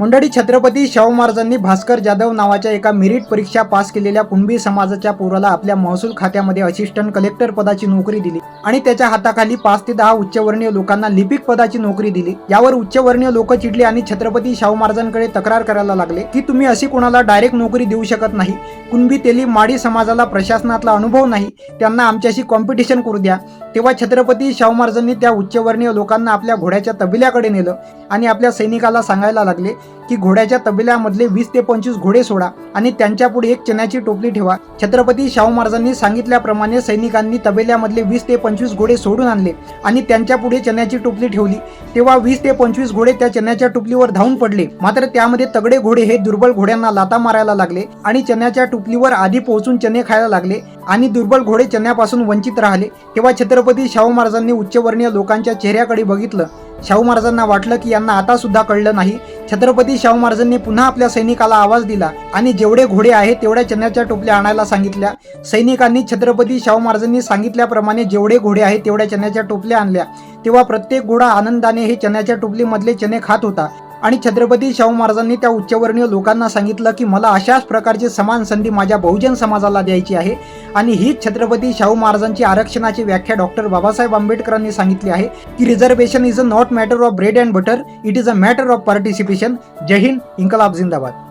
मंडळी छत्रपती शाहू महाराजांनी भास्कर जाधव नावाच्या एका मेरिट परीक्षा पास केलेल्या कुणबी समाजाच्या पोराला आपल्या महसूल खात्यामध्ये असिस्टंट कलेक्टर पदाची नोकरी दिली आणि त्याच्या हाताखाली पाच ते दहा उच्चवर्णीय लोकांना लिपिक पदाची नोकरी दिली. यावर उच्चवर्णीय लोक चिडले आणि छत्रपती शाहू महाराजांकडे तक्रार करायला लागले. की तुम्ही अशी कोणाला डायरेक्ट नोकरी देऊ शकत नाही. कुणबी तेली माडी समाजाला प्रशासनातला अनुभव नाही. त्यांना आमच्याशी कॉम्पिटिशन करू द्या. तेव्हा छत्रपती शाहू महाराजांनी त्या उच्चवर्णीय लोकांना आपल्या घोड्याच्या तबिल्याकडे नेलं आणि आपल्या सैनिकाला सांगायला लागले की घोड्याच्या तबिल्यामधले वीस ते पंचवीस घोडे सोडा आणि त्यांच्यापुढे एक चण्याची टोपली ठेवा. छत्रपती शाहू महाराजांनी सांगितल्याप्रमाणे सैनिकांनी तबेल्यामधले वीस ते पंचवीस घोडे सोडून आणले आणि त्यांच्यापुढे चण्याची टोपली ठेवली. तेव्हा वीस ते पंचवीस घोडे त्या चण्याच्या टोपलीवर धावून पडले. मात्र त्यामध्ये तगडे घोडे हे दुर्बल घोड्यांना लाता मारायला लागले आणि चण्याच्या टोपलीवर आधी पोहोचून चणे खायला लागले. आणि दुर्बल घोडे चण्यापासून वंचित राहिले. तेव्हा छत्रपती शाहू महाराजांनी उच्चवर्णीय लोकांच्या चेहऱ्याकडे बघितलं. शाहू महाराजांना वाटलं की यांना आता सुद्धा कळलं नाही. छत्रपती शाहू महाराजांनी पुन्हा आपल्या सैनिकाला आवाज दिला आणि जेवढे घोडे आहेत तेवढ्या चण्याच्या टोपल्या आणायला सांगितल्या. सैनिकांनी छत्रपती शाहू महाराजांनी सांगितल्याप्रमाणे जेवढे घोडे आहेत तेवढ्या चण्याच्या टोपल्या आणल्या. तेव्हा प्रत्येक घोडा आनंदाने हे चण्याच्या टोपलीमधले चणे खात होता. आणि छत्रपती शाहू महाराजांनी त्या उच्चवर्णीय लोकांना सांगितलं की मला अशाच प्रकारची समान संधी माझ्या बहुजन समाजाला द्यायची आहे. आणि हीच छत्रपती शाहू महाराजांची आरक्षणाची व्याख्या डॉक्टर बाबासाहेब आंबेडकरांनी सांगितली आहे की reservation is a not matter of bread and butter it is a matter of participation जय हिंद इन्कलाब जिंदाबाद.